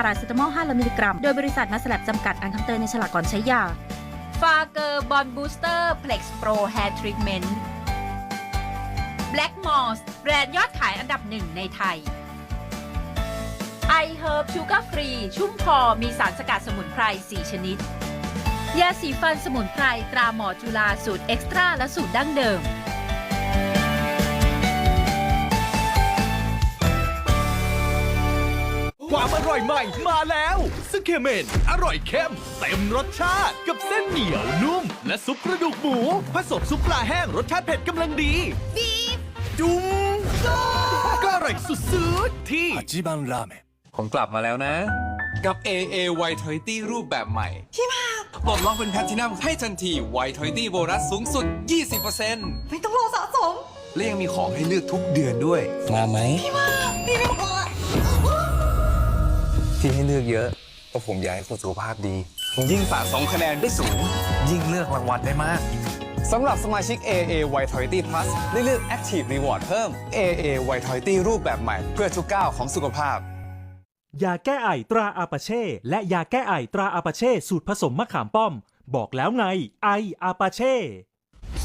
พาราเซตามอล 5 มิลลิกรัม โดยบริษัทมาสลับจำกัดอ่านคำเตือนในฉลากก่อนใช้ยาฟาเกอร์บอลบูสเตอร์เพล็กซ์โปรแฮร์ทรีทเมนต์ Black m o s แบรนด์ยอดขายอันดับหนึ่งในไทย i Herb Sugar Free ชุ่มคอมีสารสกัดสมุนไพร 4 ชนิด ยาสีฟันสมุนไพร ตราหมอจุฬาสูตรเอ็กซ์ตร้าและสูตรดั้งเดิม ร่อยใหม่มาแล้วซึ้งเคเมนอร่อยเข้มเต็มรสชาติกับเส้นเหนียวนุ่ม และซุปกระดูกหมู ผสมซุปปลาแห้งรสชาติเผ็ดกำลังดี บีฟจุ้มก็อร่อยสุดๆที่ อาจิบังราเมนผมกลับมาแล้วนะ กับ AA y 3 0รูปแบบใหม่พี่มาปลดล็อกเป็นแพลทินัมให้ทันที y 3 0โบนัสสูงสุด 20%ไม่ต้องรอสะสม และยังมีของให้เลือกทุกเดือนด้วย มาไหมพี่มาพี่ไที่ให้เลือกเยอะเพราะผมอยากให้คุณสุขภาพดี ยิ่งสะสมคะแนนได้สูง ยิ่งเลือกรางวัลได้มากสำหรับสมาชิก AA Vitality Plus ได้เลือก Active Reward เพิ่ม AA Vitality รูปแบบใหม่เพื่อทุกก้าวของสุขภาพ ยาแก้ไอตราอาปาเช่ และยาแก้ไอตราอาปาเช่ สูตรผสมมะขามป้อม บอกแล้วไง ไออาปาเช่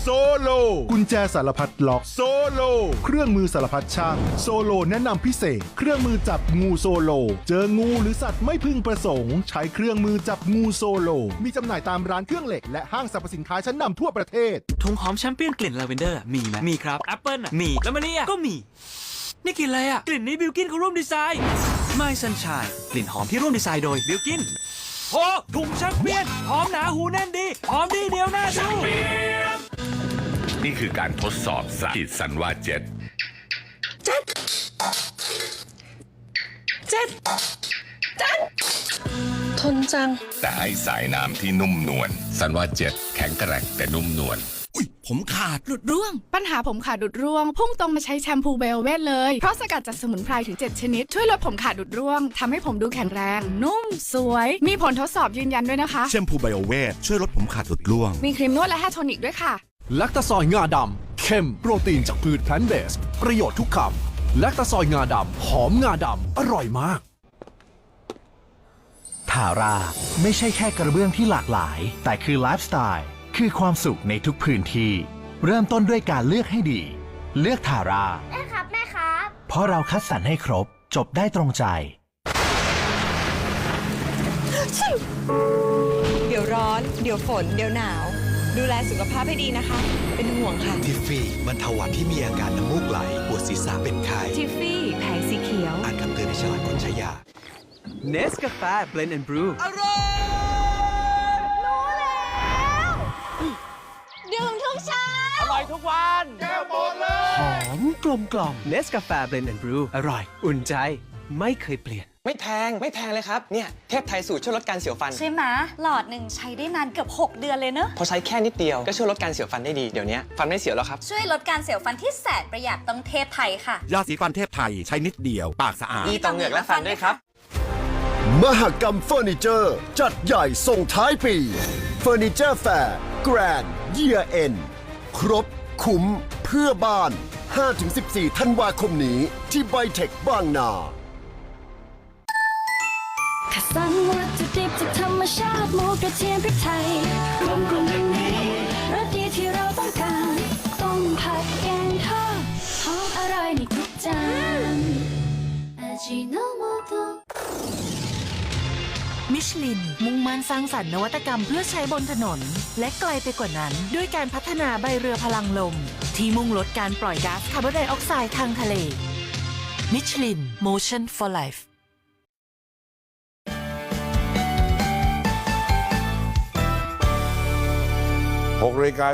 โซโล กุญแจสารพัดล็อก โซโล เครื่องมือสารพัดช่าง โซโลแนะนำพิเศษ เครื่องมือจับงูโซโล เจองูหรือสัตว์ไม่พึงประสงค์ ใช้เครื่องมือจับงูโซโล มีจำหน่ายตามร้านเครื่องเหล็ก และห้างสรรพสินค้าชั้นนำทั่วประเทศถุงหอมแชมเปี้ยนกลิ่นลาเวนเดอร์มีไหมมีครับแอปเปิลมีแล้วมันนี่อะก็มี นี่กลิ่นอะไรอะกลิ่นนี้บิวกินเขาร่วมดีไซน์ไม่ซันชายกลิ่นหอมที่ร่วมดีไซน์โดยบิวกินโอ้ถุงแชมเปี้ยนหอมหนาหูแน่นดีหอมดีเดียวหน้าดู นี่คือการทดสอบสารสันว่าเจ็ดเจ็ดเจ็ดจันทนจัง แต่ให้สายน้ำที่นุ่มนวลสันว่าเจ็ดแข็งแกร่งแต่นุ่มนวลอุ้ยผมขาด หลุดร่วง ปัญหาผมขาดหลุดร่วง พุ่งตรงมาใช้แชมพูไบโอเวทเลย เพราะสกัดจากสมุนไพรถึง 7 ชนิด ช่วยลดผมขาดหลุดร่วงทำให้ผมดูแข็งแรง นุ่ม สวย มีผลทดสอบยืนยันด้วยนะคะ แชมพูไบโอเวทช่วยลดผมขาดหลุดร่วง มีครีมนวดและแฮร์โทนิกด้วยค่ะ ลคตาซอยงาดำเข้มโปรตีนจากพืชแพลนเบส ประโยชน์ทุกคำแลคตาซอยงาดำหอมงาดำอร่อยมาก ทาราไม่ใช่แค่กระเบื้องที่หลากหลาย แต่คือไลฟ์สไตล์คือความสุขในทุกพื้นที่ เริ่มต้นด้วยการเลือกให้ดี เลือกทาราแม่ครับ แม่ครับ เพราะเราคัดสรรให้ครบ จบได้ตรงใจ เดี๋ยวร้อน เดี๋ยวฝน เดี๋ยวหนาว ดูแลสุขภาพให้ดีนะคะ เป็นห่วงค่ะ ทิฟฟี่บรรเทาหวัดที่มีอาการน้ำมูกไหล ปวดศีรษะเป็นไข้ทิฟฟี่แผงสีเขียว อ่านคำเตือนในฉลากก่อนใช้ยา เนสกาแฟเบลนด์แอนด์บรูดื่มทุกเช้า อร่อยทุกวันแก้วหมดเลย หอมกลมกล่อมเนสกาแฟเบลนด์แอนด์บรูอร่อย อุ่นใจ ไม่เคยเปลี่ยน ไม่แพงไม่แพงเลยครับ เนี่ย เทพไทยสูตรช่วยลดการเสียวฟัน ใช่ไหมหลอดหนึ่งใช้ได้นานเกือบ 6 เดือนเลยเนอะพอใช้แค่นิดเดียวก็ช่วยลดการเสียวฟันได้ดีเดี๋ยวนี้ฟันไม่เสียวแล้วครับ ช่วยลดการเสียวฟันที่แสนประหยัดต้องเทพไทยค่ะ ยาสีฟันเทพไทยใช้นิดเดียวปากสะอาด ดีต่อเหงือกและฟันด้วยครับ มหกรรมเฟอร์นิเจอร์ จัดใหญ่ส่งท้ายปีเฟอร์นิเจอร์แฟร์แกรนเยียเอ็นครบ คุ้ม เพื่อบ้าน 5-14 ธันวาคมนี้ที่ไบเทคบางนา คัสซันวัตถุดิบจากธรรมชาติหมูกระเทียมพริกไทยรวมกลมอย่างนี้รสดีที่เราต้องการต้มผัดแกงทอดหอมอร่อยในทุกจานอาจิโนโมโตมิชลิน มุ่งมั่นสร้างสรรค์นวัตกรรมเพื่อใช้บนถนน และไกลไปกว่านั้น ด้วยการพัฒนาใบเรือพลังลม ที่มุ่งลดการปล่อยก๊าซคาร์บอนไดออกไซด์ทางทะเลมิชลิน Motion for Life 6นาฬิกา